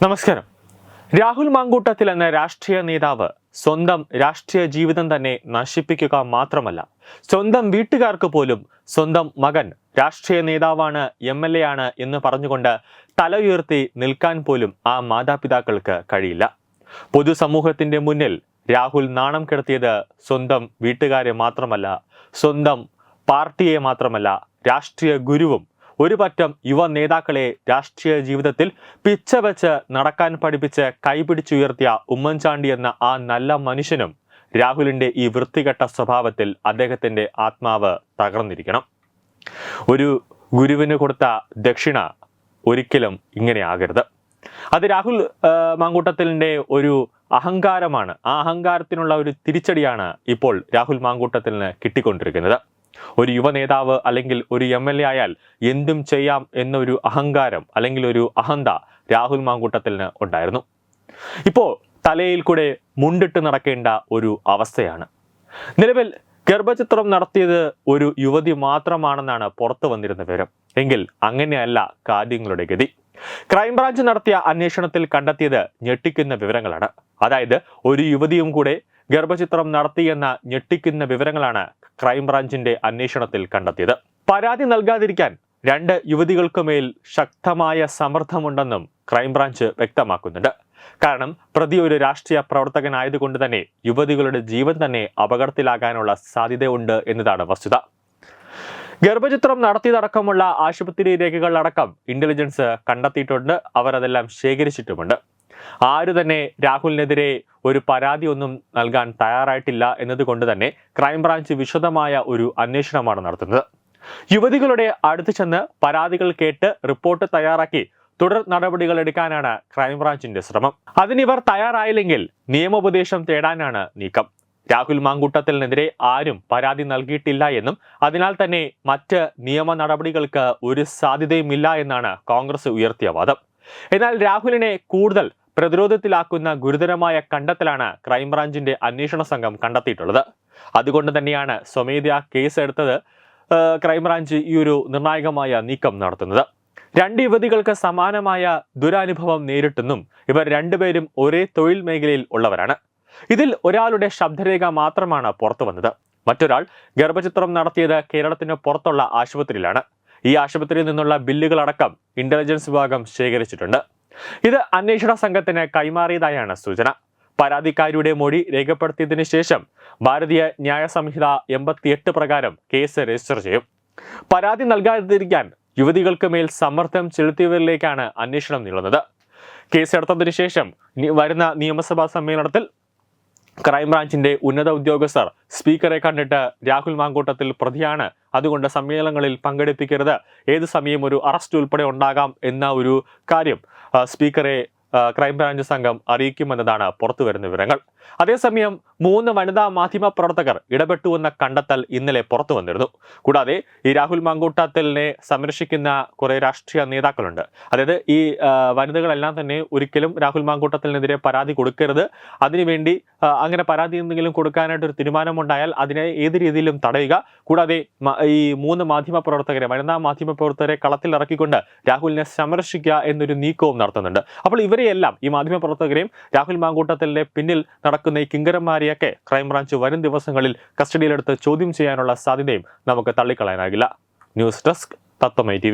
നമസ്കാരം. രാഹുൽ മാങ്കൂട്ടത്തിൽ എന്ന രാഷ്ട്രീയ നേതാവ് സ്വന്തം രാഷ്ട്രീയ ജീവിതം തന്നെ നശിപ്പിക്കുക മാത്രമല്ല സ്വന്തം വീട്ടുകാർക്ക് പോലും സ്വന്തം മകൻ രാഷ്ട്രീയ നേതാവാണ് എം എൽ എ ആണ് എന്ന് പറഞ്ഞുകൊണ്ട് തല ഉയർത്തി നിൽക്കാൻ പോലും ആ മാതാപിതാക്കൾക്ക് കഴിയില്ല. പൊതുസമൂഹത്തിന്റെ മുന്നിൽ രാഹുൽ നാണം കിടത്തിയത് സ്വന്തം വീട്ടുകാരെ മാത്രമല്ല സ്വന്തം പാർട്ടിയെ മാത്രമല്ല രാഷ്ട്രീയ ഗുരുവും ഒരു പറ്റം യുവ നേതാക്കളെ രാഷ്ട്രീയ ജീവിതത്തിൽ പിച്ച വെച്ച് നടക്കാൻ പഠിപ്പിച്ച് കൈപിടിച്ചുയർത്തിയ ഉമ്മൻചാണ്ടി എന്ന ആ നല്ല മനുഷ്യനും രാഹുലിന്റെ ഈ വൃത്തികെട്ട സ്വഭാവത്തിൽ അദ്ദേഹത്തിന്റെ ആത്മാവ് തകർന്നിരിക്കണം. ഒരു ഗുരുവിന് കൊടുത്ത ദക്ഷിണ ഒരിക്കലും ഇങ്ങനെ ആകരുത്. അത് രാഹുൽ മാങ്കൂട്ടത്തിലിന്റെ ഒരു അഹങ്കാരമാണ്. ആ അഹങ്കാരത്തിനുള്ള ഒരു തിരിച്ചടിയാണ് ഇപ്പോൾ രാഹുൽ മാങ്കൂട്ടത്തിന് കിട്ടിക്കൊണ്ടിരിക്കുന്നത്. ഒരു യുവ നേതാവ് അല്ലെങ്കിൽ ഒരു എം എൽ എ ആയാൽ എന്തും ചെയ്യാം എന്നൊരു അഹങ്കാരം അല്ലെങ്കിൽ ഒരു അഹന്ത രാഹുൽ മാങ്കൂട്ടത്തിന് ഉണ്ടായിരുന്നു. ഇപ്പോൾ തലയിൽ കൂടെ മുണ്ടിട്ട് നടക്കേണ്ട ഒരു അവസ്ഥയാണ്. നിലവിൽ ഗർഭചിത്രം നടത്തിയത് ഒരു യുവതി മാത്രമാണെന്നാണ് പുറത്തു വന്നിരുന്ന വിവരം. എങ്കിൽ അങ്ങനെയല്ല കാര്യങ്ങളുടെ ഗതി. ക്രൈംബ്രാഞ്ച് നടത്തിയ അന്വേഷണത്തിൽ കണ്ടെത്തിയത് ഞെട്ടിക്കുന്ന വിവരങ്ങളാണ്. അതായത് ഒരു യുവതിയും കൂടെ ഗർഭചിത്രം നടത്തിയെന്ന ഞെട്ടിക്കുന്ന വിവരങ്ങളാണ് ക്രൈംബ്രാഞ്ചിന്റെ അന്വേഷണത്തിൽ കണ്ടെത്തിയത്. പരാതി നൽകാതിരിക്കാൻ രണ്ട് യുവതികൾക്കുമേൽ ശക്തമായ സമ്മർദ്ദമുണ്ടെന്നും ക്രൈംബ്രാഞ്ച് വ്യക്തമാക്കുന്നുണ്ട്. കാരണം പ്രതി ഒരു രാഷ്ട്രീയ പ്രവർത്തകനായതുകൊണ്ട് തന്നെ യുവതികളുടെ ജീവൻ തന്നെ അപകടത്തിലാകാനുള്ള സാധ്യതയുണ്ട് എന്നതാണ് വസ്തുത. ഗർഭചിത്രം നടത്തിയതടക്കമുള്ള ആശുപത്രി രേഖകളടക്കം ഇന്റലിജൻസ് കണ്ടെത്തിയിട്ടുണ്ട്. അവർ അതെല്ലാം ശേഖരിച്ചിട്ടുമുണ്ട്. ആരു തന്നെ രാഹുലിനെതിരെ ഒരു പരാതി ഒന്നും നൽകാൻ തയ്യാറായിട്ടില്ല എന്നതുകൊണ്ട് തന്നെ ക്രൈംബ്രാഞ്ച് വിശദമായ ഒരു അന്വേഷണമാണ് നടത്തുന്നത്. യുവതികളുടെ അടുത്ത് ചെന്ന് പരാതികൾ കേട്ട് റിപ്പോർട്ട് തയ്യാറാക്കി തുടർ നടപടികൾ എടുക്കാനാണ് ക്രൈംബ്രാഞ്ചിന്റെ ശ്രമം. അതിനിവർ തയ്യാറായില്ലെങ്കിൽ നിയമോപദേശം തേടാനാണ് നീക്കം. രാഹുൽ മാങ്കൂട്ടത്തിനെതിരെ ആരും പരാതി നൽകിയിട്ടില്ല എന്നും അതിനാൽ തന്നെ മറ്റ് നിയമ നടപടികൾക്ക് ഒരു സാധ്യതയുമില്ല എന്നാണ് കോൺഗ്രസ് ഉയർത്തിയ വാദം. എന്നാൽ രാഹുലിനെ കൂടുതൽ പ്രതിരോധത്തിലാക്കുന്ന ഗുരുതരമായ കണ്ടെത്തലാണ് ക്രൈംബ്രാഞ്ചിന്റെ അന്വേഷണ സംഘം കണ്ടെത്തിയിട്ടുള്ളത്. അതുകൊണ്ട് തന്നെയാണ് സ്വമേധയാ കേസ് എടുത്തത് ക്രൈംബ്രാഞ്ച് ഈ ഒരു നിർണായകമായ നീക്കം നടത്തുന്നത്. രണ്ട് യുവതികൾക്ക് സമാനമായ ദുരനുഭവം നേരിട്ടെന്നും ഇവർ രണ്ടുപേരും ഒരേ തൊഴിൽ മേഖലയിൽ ഉള്ളവരാണ്. ഇതിൽ ഒരാളുടെ ശബ്ദരേഖ മാത്രമാണ് പുറത്തു വന്നത്. മറ്റൊരാൾ ഗർഭചിത്രം നടത്തിയത് കേരളത്തിന് പുറത്തുള്ള ആശുപത്രിയിലാണ്. ഈ ആശുപത്രിയിൽ നിന്നുള്ള ബില്ലുകളടക്കം ഇന്റലിജൻസ് വിഭാഗം ശേഖരിച്ചിട്ടുണ്ട്. ഇത് അന്വേഷണ സംഘത്തിന് കൈമാറിയതായാണ് സൂചന. പരാതിക്കാരിയുടെ മൊഴി രേഖപ്പെടുത്തിയതിനു ശേഷം ഭാരതീയ ന്യായ സംഹിത എൺപത്തിയെട്ട് പ്രകാരം കേസ് രജിസ്റ്റർ ചെയ്യും. പരാതി നൽകാതിരിക്കാൻ യുവതികൾക്ക് മേൽ സമ്മർദ്ദം ചെലുത്തിയവരിലേക്കാണ് അന്വേഷണം നീളുന്നത്. കേസെടുത്തതിനു ശേഷം വരുന്ന നിയമസഭാ സമ്മേളനത്തിൽ ക്രൈംബ്രാഞ്ചിന്റെ ഉന്നത ഉദ്യോഗസ്ഥർ സ്പീക്കറെ കണ്ടിട്ട് രാഹുൽ മാങ്കൂട്ടത്തിൽ പ്രതിയാണ് അതുകൊണ്ട് സമ്മേളനങ്ങളിൽ പങ്കെടുപ്പിക്കരുത്. ഏത് സമയം ഒരു അറസ്റ്റ് ഉൾപ്പെടെ ഉണ്ടാകാം എന്ന ഒരു കാര്യം സ്പീക്കറെ ക്രൈംബ്രാഞ്ച് സംഘം അറിയിക്കുമെന്നതാണ് പുറത്തുവരുന്ന വിവരങ്ങൾ. അതേസമയം മൂന്ന് വനിതാ മാധ്യമ പ്രവർത്തകർ ഇടപെട്ടുവെന്ന കണ്ടെത്തൽ ഇന്നലെ പുറത്തു വന്നിരുന്നു കൂടാതെ ഈ രാഹുൽ മങ്കൂട്ടത്തലിനെ സംരക്ഷിക്കുന്ന കുറേ രാഷ്ട്രീയ നേതാക്കളുണ്ട്. അതായത് ഈ വനിതകളെല്ലാം തന്നെ ഒരിക്കലും രാഹുൽ മാങ്കൂട്ടത്തിനെതിരെ പരാതി കൊടുക്കരുത്. അതിനുവേണ്ടി അങ്ങനെ പരാതി എന്തെങ്കിലും കൊടുക്കാനായിട്ട് ഒരു തീരുമാനമുണ്ടായാൽ അതിനെ ഏത് രീതിയിലും തടയുക. കൂടാതെ ഈ മൂന്ന് മാധ്യമ പ്രവർത്തകരെ വനിതാ മാധ്യമ പ്രവർത്തകരെ കളത്തിലിറക്കിക്കൊണ്ട് രാഹുലിനെ സംരക്ഷിക്കുക എന്നൊരു നീക്കവും നടത്തുന്നുണ്ട്. അപ്പോൾ ഇവരെയെല്ലാം ഈ മാധ്യമ പ്രവർത്തകരെയും രാഹുൽ മാങ്കൂട്ടത്തിലെ പിന്നിൽ നടക്കുന്ന ഈ കിങ്കരന്മാരെയൊക്കെ ക്രൈംബ്രാഞ്ച് വരും ദിവസങ്ങളിൽ കസ്റ്റഡിയിലെടുത്ത് ചോദ്യം ചെയ്യാനുള്ള സാധ്യതയും നമുക്ക് തള്ളിക്കളയാനാകില്ല. ന്യൂസ് ഡെസ്ക് തത്വമൈ ടി